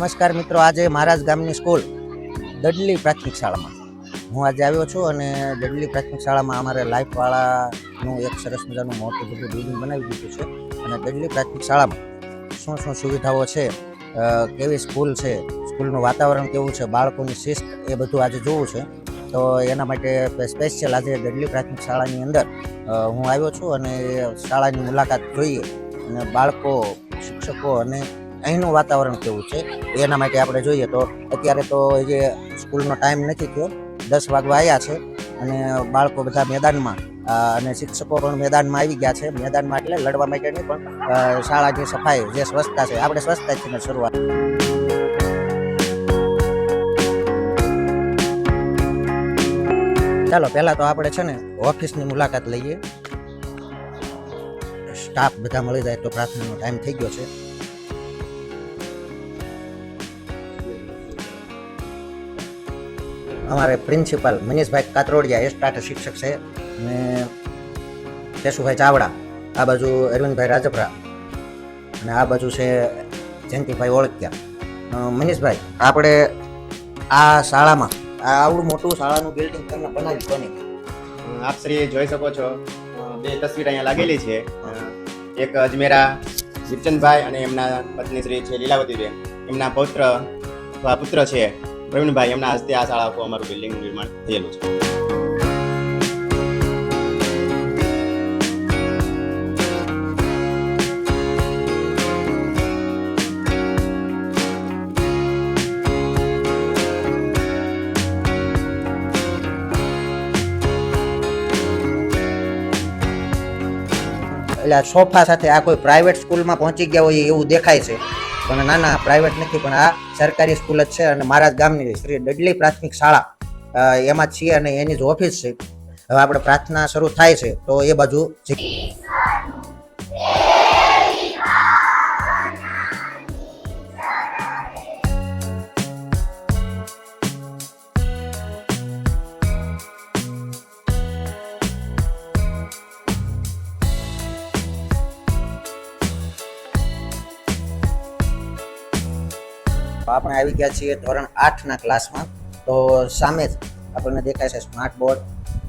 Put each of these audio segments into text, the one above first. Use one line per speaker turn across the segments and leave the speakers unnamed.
નમસ્કાર મિત્રો, આજે મહારાજ ગામની સ્કૂલ દડલી પ્રાથમિક શાળામાં. હું આજે આવ્યો છું અને દડલી પ્રાથમિક શાળામાં અમારે લાઈફવાળાનું એક સરસ મજાનું મોટું બધું બિલ્ડિંગ બનાવી દીધું છે અને દડલી પ્રાથમિક શાળામાં શું શું સુવિધાઓ છે કેવી સ્કૂલ છે, સ્કૂલનું વાતાવરણ કેવું છે, બાળકોની શિસ્ત એ બધું આજે જોવું છે. તો એના માટે સ્પેશિયલ આજે દડલી પ્રાથમિક શાળાની અંદર હું આવ્યો છું અને શાળાની મુલાકાત જોઈએ અને બાળકો, શિક્ષકો અને અહીંનું વાતાવરણ કેવું છે? એના માટે આપણે જોઈએ તો અત્યારે તો જે સ્કૂલનો ટાઈમ નથી થયો, દસ વાગવા આવ્યા છે અને બાળકો બધા મેદાનમાં અને શિક્ષકો પણ મેદાનમાં આવી ગયા છે. મેદાનમાં એટલે લડવા માટે નહીં, પણ શાળા શાળાની સફાઈ, જે સ્વચ્છતા છે, આપણે સ્વચ્છતાથી શરૂઆત. ચાલો, પહેલાં તો આપણે છે ને ઓફિસની મુલાકાત લઈએ. સ્ટાફ બધા મળી જાય તો પ્રાર્થનાનો ટાઈમ થઈ ગયો છે. અમારે પ્રિન્સિપાલ મનીષભાઈ કાતરોડિયા એ સ્ટાર્ટ શિક્ષક છે અને કેશુભાઈ ચાવડા, આ બાજુ અરવિંદભાઈ રાજપરા અને આ બાજુ છે જયંતિભાઈ ઓળખ્યા. મનીષભાઈ, આપણે આ શાળામાં, આ આવડું મોટું શાળાનું બિલ્ડિંગ તમને બનાવ્યું બની
આપ શ્રી જોઈ શકો છો. બે તસવીર અહીંયા લાગેલી છે. એક અજમેરા જીપચંદભાઈ અને એમના પત્ની શ્રી છે લીલાવતીબેન. એમના પૌત્ર પુત્ર છે. પ્રવીણભાઈ, એમના હસ્તે આ શાળા આખું અમારું બિલ્ડિંગ નિર્માણ થયેલું છે.
એટલે સોફા સાથે આ કોઈ પ્રાઇવેટ સ્કૂલમાં પહોંચી ગયા હોય એવું દેખાય છે. પણ ના ના પ્રાઇવેટ નથી, પણ આ સરકારી સ્કૂલ જ છે અને મારા ગામની શ્રી ડડલી પ્રાથમિક શાળા. એમાં છીએ અને એની જ ઓફિસ છે. હવે આપણે પ્રાર્થના શરૂ થાય છે, તો એ બાજુ જઈ- આપણે આવી ગયા છીએ ધોરણ આઠના ક્લાસમાં. તો સામે જ આપણને દેખાય છે સ્માર્ટ બોર્ડ,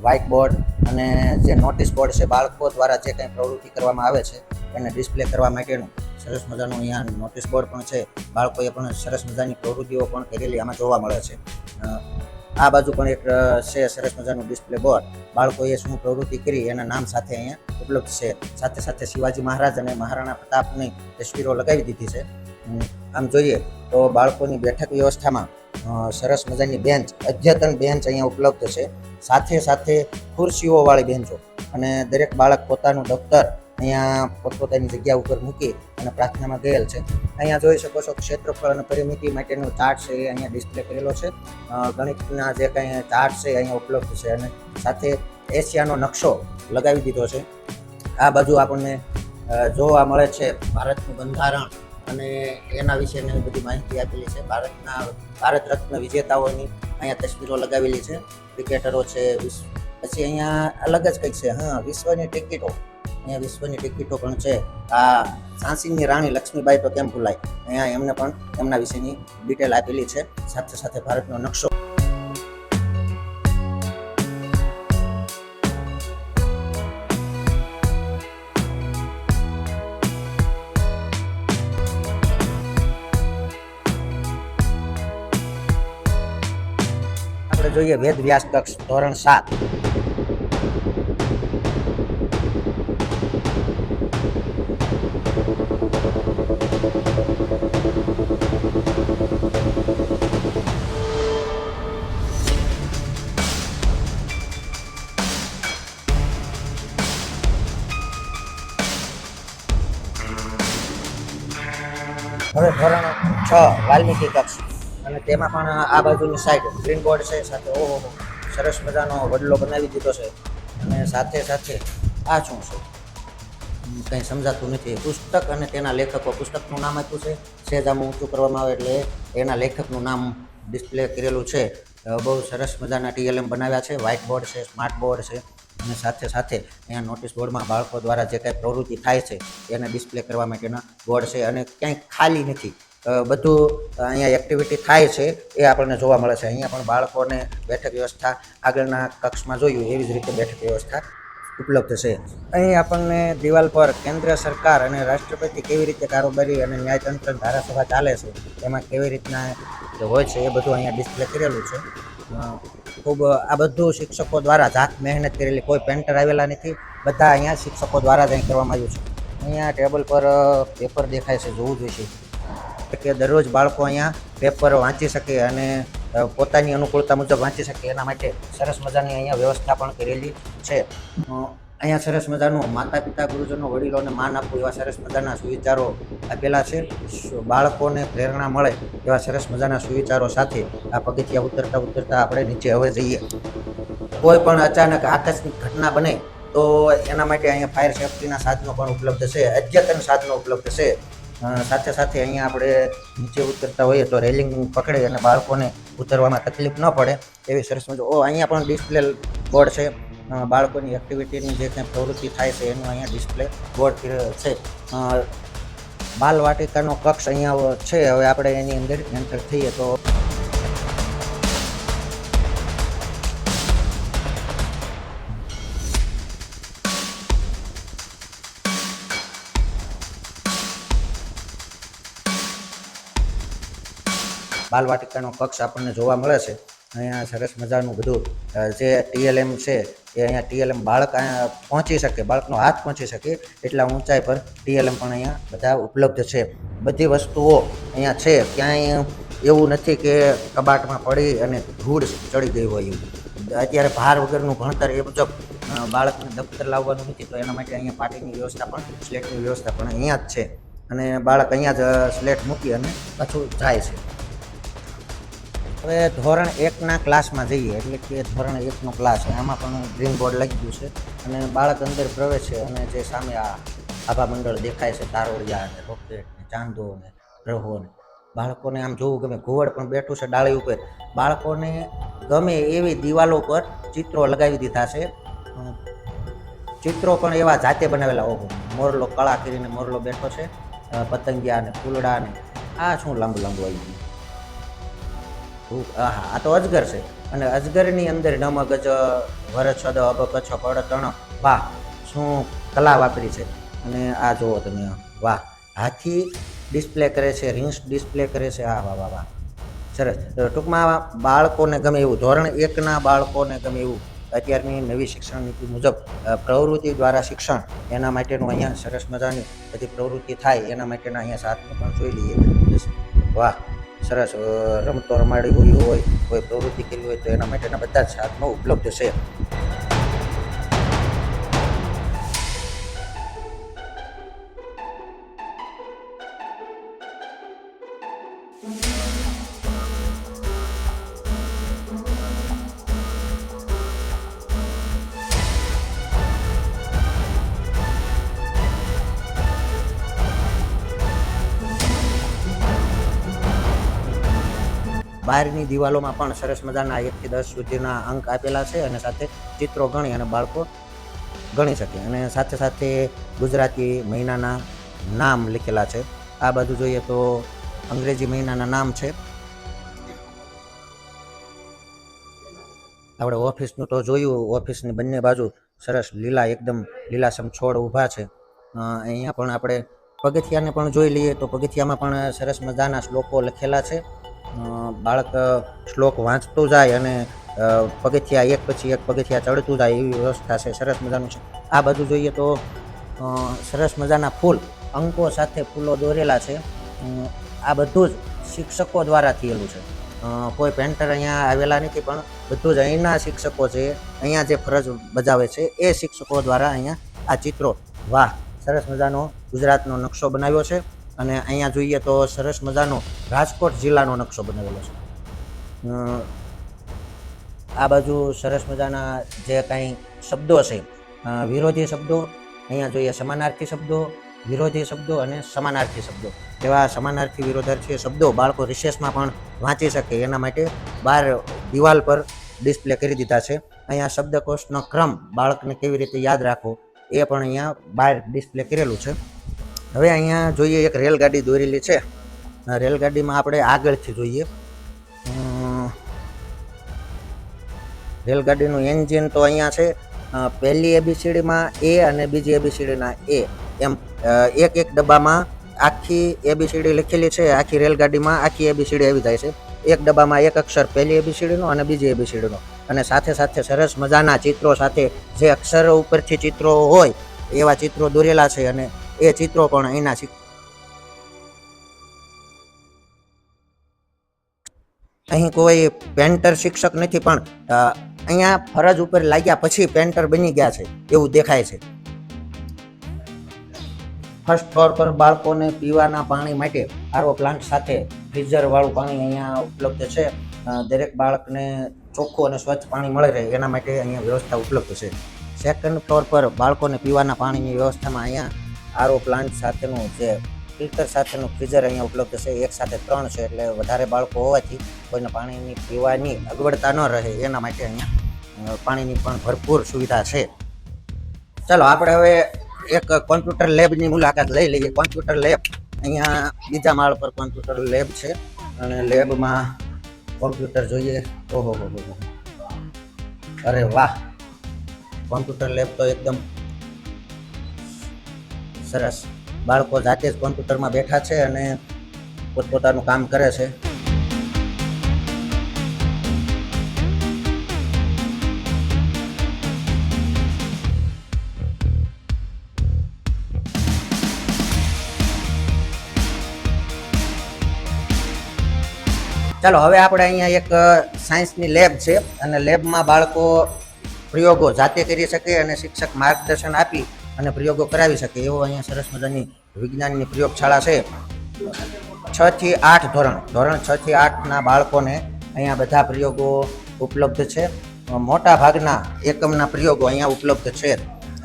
વ્હાઇટ બોર્ડ અને જે નોટિસ બોર્ડ છે બાળકો દ્વારા જે કંઈ પ્રવૃત્તિ કરવામાં આવે છે એને ડિસ્પ્લે કરવા માટેનું સરસ મજાનું અહીંયા નોટિસ બોર્ડ પણ છે. બાળકોએ પણ સરસ મજાની પ્રવૃત્તિઓ પણ કરેલી આમાં જોવા મળે છે. આ બાજુ પણ એક છે સરસ મજાનું ડિસ્પ્લે બોર્ડ. બાળકોએ શું પ્રવૃત્તિ કરી એના નામ સાથે અહીંયા ઉપલબ્ધ છે. સાથે સાથે શિવાજી મહારાજ અને મહારાણા પ્રતાપની તસવીરો લગાવી દીધી છે. આમ જોઈએ તો બાળકોની બેઠક વ્યવસ્થામાં સરસ મજાની બેન્ચ, અદ્યતન બેન્ચ અહીંયા ઉપલબ્ધ છે. સાથે સાથે ખુરશીઓવાળી બેન્ચો અને દરેક બાળક પોતાનું દફતર અહીંયા પોતપોતાની જગ્યા ઉપર મૂકી અને પ્રાર્થનામાં ગયેલ છે. અહીંયા જોઈ શકો છો ક્ષેત્રફળ અને પરિમિતિ માટેનો ચાર્ટ છે એ અહીંયા ડિસ્પ્લે કરેલો છે. ગણિતના જે કંઈ ચાર્ટ છે અહીંયા ઉપલબ્ધ છે અને સાથે એશિયાનો નકશો લગાવી દીધો છે. આ બાજુ આપણને જોવા મળે છે ભારતનું બંધારણ. અને એના વિશેની બધી માહિતી આપેલી છે. ભારતના, ભારત રત્ન વિજેતાઓની અહીંયા તસવીરો લગાવેલી છે. ક્રિકેટરો છે પછી અહીંયા અલગ જ કંઈક છે. હા, વિશ્વની ટિકિટો. અહીંયા વિશ્વની ટિકિટો પણ છે. આ ઝાંસીની રાણી લક્ષ્મીબાઈ તો કેમ ભૂલાય? અહીંયા એમને પણ એમના વિશેની ડિટેલ આપેલી છે. સાથે સાથે ભારતનો નકશો જોઈએ વેદ વ્યાસ કક્ષ ધોરણ સાત. હવે ધોરણ છ વાલ્મીકી કક્ષ. અને તેમાં પણ આ બાજુની સાઈડ ગ્રીન બોર્ડ છે, સાથે ઓહો, સરસ મજાનો વડલો બનાવી દીધો છે. અને સાથે સાથે આ શું છે? કંઈ સમજાતું નથી. પુસ્તક અને તેના લેખકો, પુસ્તકનું નામ આપ્યું છે. સહેજ આમ ઊંચું કરવામાં આવે એટલે એના લેખકનું નામ ડિસ્પ્લે કરેલું છે. બહુ સરસ મજાના ટીએલએમ બનાવ્યા છે. વ્હાઇટ બોર્ડ છે સ્માર્ટ બોર્ડ છે. અને સાથે સાથે અહીંયા નોટિસ બોર્ડમાં બાળકો દ્વારા જે કાંઈ પ્રવૃત્તિ થાય છે, એને ડિસ્પ્લે કરવા માટેના બોર્ડ છે. અને ક્યાંય ખાલી નથી. બધું અહીંયા એક્ટિવિટી થાય છે, એ આપણને જોવા મળે છે. અહીંયા પણ બાળકોને બેઠક વ્યવસ્થા આગળના કક્ષમાં જોયું, એવી જ રીતે બેઠક વ્યવસ્થા ઉપલબ્ધ છે. અહીં આપણને દિવાલ પર કેન્દ્ર સરકાર અને રાષ્ટ્રપતિ કેવી રીતે કારોબારી અને ન્યાયતંત્ર ધારાસભા ચાલે છે, એમાં કેવી રીતના હોય છે, એ બધું અહીંયા ડિસ્પ્લે કરેલું છે. ખૂબ આ બધું શિક્ષકો દ્વારા જાત મહેનત કરેલી, કોઈ પેન્ટર આવેલા નથી, બધા અહીંયા શિક્ષકો દ્વારા જ અહીં કરવામાં આવ્યું છે. અહીંયા ટેબલ પર પેપર દેખાય છે, જોવું જોઈશે કે દરરોજ બાળકો અહીંયા પેપર વાંચી શકે અને પોતાની અનુકૂળતા મુજબ વાંચી શકે. એના માટે સરસ મજાની અહીંયા વ્યવસ્થા પણ કરેલી છે. અહીંયા સરસ મજાનું માતા પિતા ગુરુજનો વડીલોને માન આપવું એવા સરસ મજાના સુવિચારો આપેલા છે. બાળકોને પ્રેરણા મળે એવા સરસ મજાના સુવિચારો સાથે આ પગથિયા ઉતરતા ઉતરતા આપણે નીચે હવે જઈએ. કોઈ પણ અચાનક આકસ્મિક ઘટના બને તો એના માટે અહીંયા ફાયર સેફ્ટીના સાધનો પણ ઉપલબ્ધ છે. અદ્યતન સાધનો ઉપલબ્ધ છે. સાથે સાથે અહીંયા આપણે નીચે ઉતરતા હોઈએ તો રેલિંગ પકડે અને બાળકોને ઉતરવામાં તકલીફ ન પડે એવી સરસ મજા. ઓ, અહીંયા પણ ડિસ્પ્લે બોર્ડ છે. બાળકોની એક્ટિવિટીની જે કંઈ પ્રવૃત્તિ થાય છે, એનું અહીંયા ડિસ્પ્લે બોર્ડ છે. બાલ વાટિકાનો કક્ષ અહીંયા છે. હવે આપણે એની અંદર એન્ટર થઈએ તો બાલવાટિકાનો કક્ષ આપણને જોવા મળે છે. અહીંયા સરસ મજાનું બધું જે ટીએલએમ છે, એ અહીંયા ટીએલએમ બાળક પહોંચી શકે, બાળકનો હાથ પહોંચી શકે એટલા ઊંચાઈ પર ટીએલએમ પણ અહીંયા બધા ઉપલબ્ધ છે. બધી વસ્તુઓ અહીંયા છે, ક્યાંય એવું નથી કે કબાટમાં પડી અને ધૂળ ચડી ગઈ હોય એવું. અત્યારે ભાર વગરનું ભણતર એ મુજબ બાળકને દફતર લાવવાનું નથી, તો એના માટે અહીંયા પાટીની વ્યવસ્થા પણ, સ્લેટની વ્યવસ્થા પણ અહીંયા જ છે. અને બાળક અહીંયા જ સ્લેટ મૂકી અને પાછું જાય છે. હવે ધોરણ એકના ક્લાસમાં જઈએ, એટલે કે ધોરણ એકનો ક્લાસ આમાં પણ ગ્રીન બોર્ડ લાગી ગયું છે અને બાળક અંદર પ્રવેશે અને જે સામે આ આભા મંડળ દેખાય છે તારોડિયા અને રોકેટ ને ચાંદો ને ગ્રહો ને. બાળકોને આમ જોવું ગમે, ઘુવડ પણ બેઠું છે ડાળી ઉપર. બાળકોને ગમે એવી દિવાલો પર ચિત્રો લગાવી દીધા છે. ચિત્રો પણ એવા જાતે બનાવેલા. ઓહો, મોરલો કળા કરીને મોરલો બેઠો છે પતંગિયા ને ફૂલડા ને. આ શું લાંબુ લાંબુ આવી ગયું? આહા, આ તો અજગર છે. અને અજગરની અંદર નમ ગજ વર છદ અબ કચ્છ પડ, તણ. વાહ, શું કલા વાપરી છે. અને આ જુઓ તમે, વાહ, હાથી ડિસ્પ્લે કરે છે રિંગ્સ ડિસ્પ્લે કરે છે. આ, વાહ વાહ વાહ. સરસ. ટૂંકમાં બાળકોને ગમે એવું, ધોરણ એકના બાળકોને ગમે એવું, અત્યારની નવી શિક્ષણ નીતિ મુજબ પ્રવૃત્તિ દ્વારા શિક્ષણ, એના માટેનું અહીંયા સરસ મજાની બધી પ્રવૃત્તિ થાય, એના માટેના અહીંયા સાધનો પણ જોઈ લઈએ. વાહ. સરસ રમતો રમાડી હોય કોઈ પ્રવૃત્તિ કરી હોય તો એના માટેના બધા જ સાધનો ઉપલબ્ધ છે. બહારની દિવાલોમાં પણ સરસ મજાના એકથી દસ સુધીના અંક આપેલા છે અને સાથે ચિત્રો ગણી અને બાળકો ગણી શકે. અને સાથે સાથે ગુજરાતી મહિનાના નામ લખેલા છે. આ બાજુ જોઈએ તો અંગ્રેજી મહિનાના નામ છે. આપણે ઓફિસનું તો જોયું, ઓફિસની બંને બાજુ સરસ લીલા એકદમ લીલાસમ છોડ ઊભા છે. અહીંયા પણ આપણે પગથિયાને પણ જોઈ લઈએ તો પગથિયામાં પણ સરસ મજાના શ્લોકો લખેલા છે. બાળક શ્લોક વાંચતું જાય અને પગથિયા એક પછી એક પગથિયા ચડતું જાય એવી વ્યવસ્થા છે. સરસ મજાનું છે. આ બાજુ જોઈએ તો સરસ મજાના ફૂલ, અંકો સાથે ફૂલો દોરેલા છે. આ બધું જ શિક્ષકો દ્વારા થયેલું છે. કોઈ પેન્ટર અહીંયા આવેલા નથી, પણ બધું જ અહીંના શિક્ષકો છે. અહીંયા જે ફરજ બજાવે છે, એ શિક્ષકો દ્વારા અહીંયા આ ચિત્રો વાહ, સરસ મજાનો ગુજરાતનો નકશો બનાવ્યો છે. અને અહીંયા જોઈએ તો સરસ મજાનો રાજકોટ જિલ્લાનો નકશો બનાવેલો છે. આ બાજુ સરસ મજાના જે કાંઈ શબ્દો છે વિરોધી શબ્દો, અહીંયા જોઈએ સમાનાર્થી શબ્દો, વિરોધી શબ્દો અને સમાનાર્થી શબ્દો. એવા સમાનાર્થી વિરોધાર્થી શબ્દો બાળકો રિસેસમાં પણ વાંચી શકે, એના માટે બહાર દિવાલ પર ડિસ્પ્લે કરી દીધા છે. અહીંયા શબ્દકોશનો ક્રમ બાળકને કેવી રીતે યાદ રાખવો, એ પણ અહીંયા બહાર ડિસ્પ્લે કરેલું છે. હવે અહીંયા જોઈએ એક રેલગાડી દોરેલી છે. રેલગાડીમાં આપણે આગળથી જોઈએ. રેલગાડીનું એન્જિન તો અહીંયા છે. પહેલી એબીસીડીમાં એ અને બીજી એબીસીડીના એ. એમ એક એક ડબ્બામાં આખી એબીસીડી લખેલી છે. આખી રેલગાડીમાં આખી એબીસીડી આવી જાય છે. એક ડબ્બામાં એક અક્ષર પહેલી એબીસીડીનો અને બીજી એબીસીડીનો. અને સાથે સાથે સરસ મજાના ચિત્રો સાથે જે અક્ષરો ઉપરથી ચિત્રો હોય એવા ચિત્રો દોરેલા છે અને એ ચિત્રો પણ અહીંના અહીં કોઈ પેન્ટર શિક્ષક નથી, પણ અહીંયા ફરજ ઉપર લાગ્યા પછી પેન્ટર બની ગયા છે, એવું દેખાય છે. ફર્સ્ટ ફ્લોર પર બાળકોને પીવાના પાણી માટે આરો પ્લાન્ટ સાથે ફ્રીઝર વાળું પાણી અહીંયા ઉપલબ્ધ છે. દરેક બાળકને ચોખ્ખું અને સ્વચ્છ પાણી મળે રહે, એના માટે અહીંયા વ્યવસ્થા ઉપલબ્ધ છે. સેકન્ડ ફ્લોર પર બાળકોને પીવાના પાણીની વ્યવસ્થામાં અહીંયા આરો પ્લાન્ટ સાથેનું જે ફિલ્ટર સાથેનું ફ્રીઝર અહીંયા ઉપલબ્ધ છે, એક સાથે ત્રણ છે, એટલે વધારે બાળકો હોવાથી કોઈને પાણીની પીવાની અગવડતા ન રહે, એના માટે અહીંયા પાણીની પણ ભરપૂર સુવિધા છે. ચાલો, આપણે હવે એક કોમ્પ્યુટર લેબની મુલાકાત લઈ લઈએ. કોમ્પ્યુટર લેબ અહીંયા બીજા માળ પર કોમ્પ્યુટર લેબ છે, અને લેબમાં કોમ્પ્યુટર જોઈએ. ઓહો, હો. અરે વાહ! કોમ્પ્યુટર લેબ તો એકદમ સરસ. બાળકો જાતે જ કોમ્પ્યુટરમાં બેઠા છે અને પોતપોતાનું કામ કરે છે. ચાલો, હવે આપણે અહીંયા એક સાયન્સની લેબ છે અને લેબમાં બાળકો પ્રયોગો જાતે કરી શકે અને શિક્ષક માર્ગદર્શન આપી અને પ્રયોગો કરાવી શકે એવો અહીંયા સરસ મજાની વિજ્ઞાનની પ્રયોગશાળા છે. છ થી આઠ ધોરણ ધોરણ છ થી આઠના બાળકોને અહીંયા બધા પ્રયોગો ઉપલબ્ધ છે. મોટા ભાગના એકમના પ્રયોગો અહીંયા ઉપલબ્ધ છે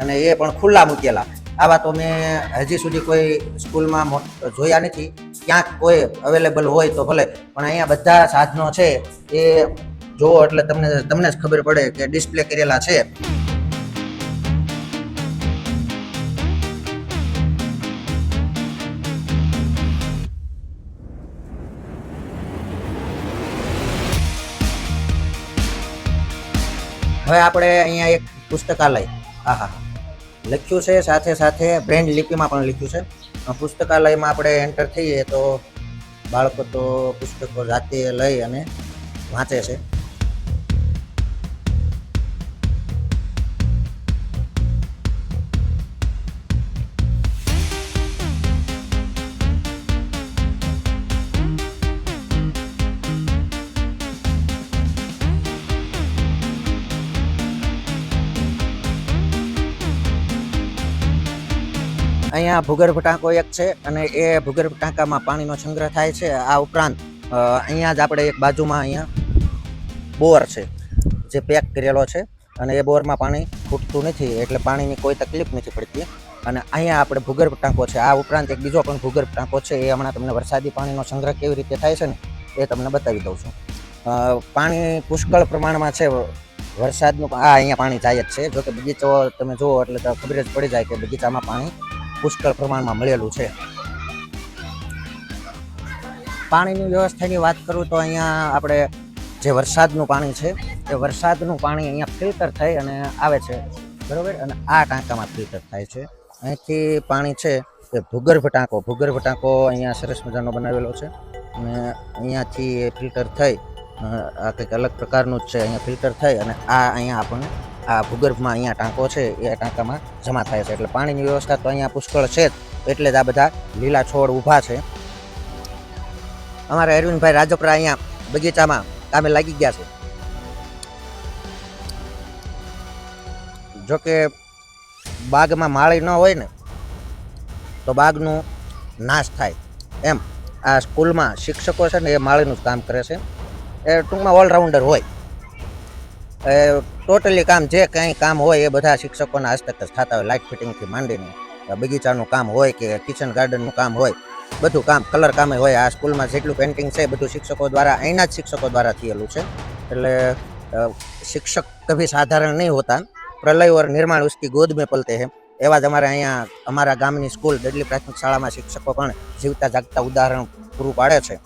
અને એ પણ ખુલ્લા મૂકેલા. આવા તો મેં હજી સુધી કોઈ સ્કૂલમાં જોયા નથી. ક્યાંક કોઈ અવેલેબલ હોય તો ભલે, પણ અહીંયા બધા સાધનો છે. એ જુઓ એટલે તમને તમને જ ખબર પડે કે ડિસ્પ્લે કરેલા છે. હવે આપણે અહીંયા એક પુસ્તકાલય. હા હા લખ્યું છે, સાથે સાથે બ્રેન્ડ લિપિમાં પણ લખ્યું છે. પુસ્તકાલયમાં આપણે એન્ટર થઈએ તો બાળકો તો પુસ્તકો જાતે લઈ અને વાંચે છે. અહીંયા ભૂગર્ભ ટાંકો એક છે અને એ ભૂગર્ભ ટાંકામાં પાણીનો સંગ્રહ થાય છે. આ ઉપરાંત અહીંયા જ આપણે એક બાજુમાં અહીંયા બોર છે, જે પેક કરેલો છે અને એ બોરમાં પાણી ખૂટતું નથી, એટલે પાણીની કોઈ તકલીફ નથી પડતી. અને અહીંયા આપણે ભૂગર્ભ ટાંકો છે. આ ઉપરાંત એક બીજો પણ ભૂગર્ભ ટાંકો છે, એ હમણાં તમને વરસાદી પાણીનો સંગ્રહ કેવી રીતે થાય છે ને, એ તમને બતાવી દઉં છું. પાણી પુષ્કળ પ્રમાણમાં છે. વરસાદનું આ અહીંયા પાણી જાય જ છે. જો કે બગીચો તમે જુઓ એટલે ખબર જ પડી જાય કે બગીચામાં પાણી પુષ્કળ પ્રમાણમાં મળેલું છે. પાણીની વ્યવસ્થાની વાત કરું તો અહીંયા આપણે જે વરસાદનું પાણી છે, એ વરસાદનું પાણી અહીંયા ફિલ્ટર થઈ અને આવે છે, બરાબર? અને આ ટાંકામાં ફિલ્ટર થાય છે. અહીંથી પાણી છે, એ ભૂગર્ભ ટાંકો ભૂગર્ભ ટાંકો અહીંયા સરસ મજાનો બનાવેલો છે. અને અહીંયાથી ફિલ્ટર થઈ આ કંઈક અલગ પ્રકારનું જ છે, અહીંયા ફિલ્ટર થઈ અને આ અહીંયા આપણને આ ભૂગર્ભમાં અહીંયા ટાંકો છે, એ ટાંકામાં જમા થાય છે. એટલે પાણીની વ્યવસ્થા તો અહીંયા પુષ્કળ છે જ, એટલે જ આ બધા લીલા છોડ ઊભા છે. અમારા અરવિંદભાઈ રાજપરા અહીંયા બગીચામાં કામે લાગી ગયા છે. જોકે બાગમાં માળી ન હોય ને, તો બાગનું નાશ થાય. એમ આ સ્કૂલમાં શિક્ષકો છે ને એ માળીનું જ કામ કરે છે. એ ટૂંકમાં ઓલરાઉન્ડર હોય. ટોટલી કામ જે કંઈ કામ હોય એ બધા શિક્ષકોના હસ્તક થતા હોય લાઇટ ફિટિંગથી માંડીને બગીચાનું કામ હોય કે કિચન ગાર્ડનનું કામ હોય, બધું કામ કલર કામે હોય, આ સ્કૂલમાં જેટલું પેન્ટિંગ છે બધું શિક્ષકો દ્વારા, અહીંના જ શિક્ષકો દ્વારા થયેલું છે. એટલે શિક્ષક કભી સાધારણ નહીં હોતા. પ્રલય ઓર નિર્માણ ઉસકી ગોદ મેં પલતે હે. એવા જ અમારે અહીંયા, અમારા ગામની સ્કૂલ, દડલી પ્રાથમિક શાળામાં શિક્ષકો પણ જીવતા જાગતા ઉદાહરણ પૂરું પાડે છે.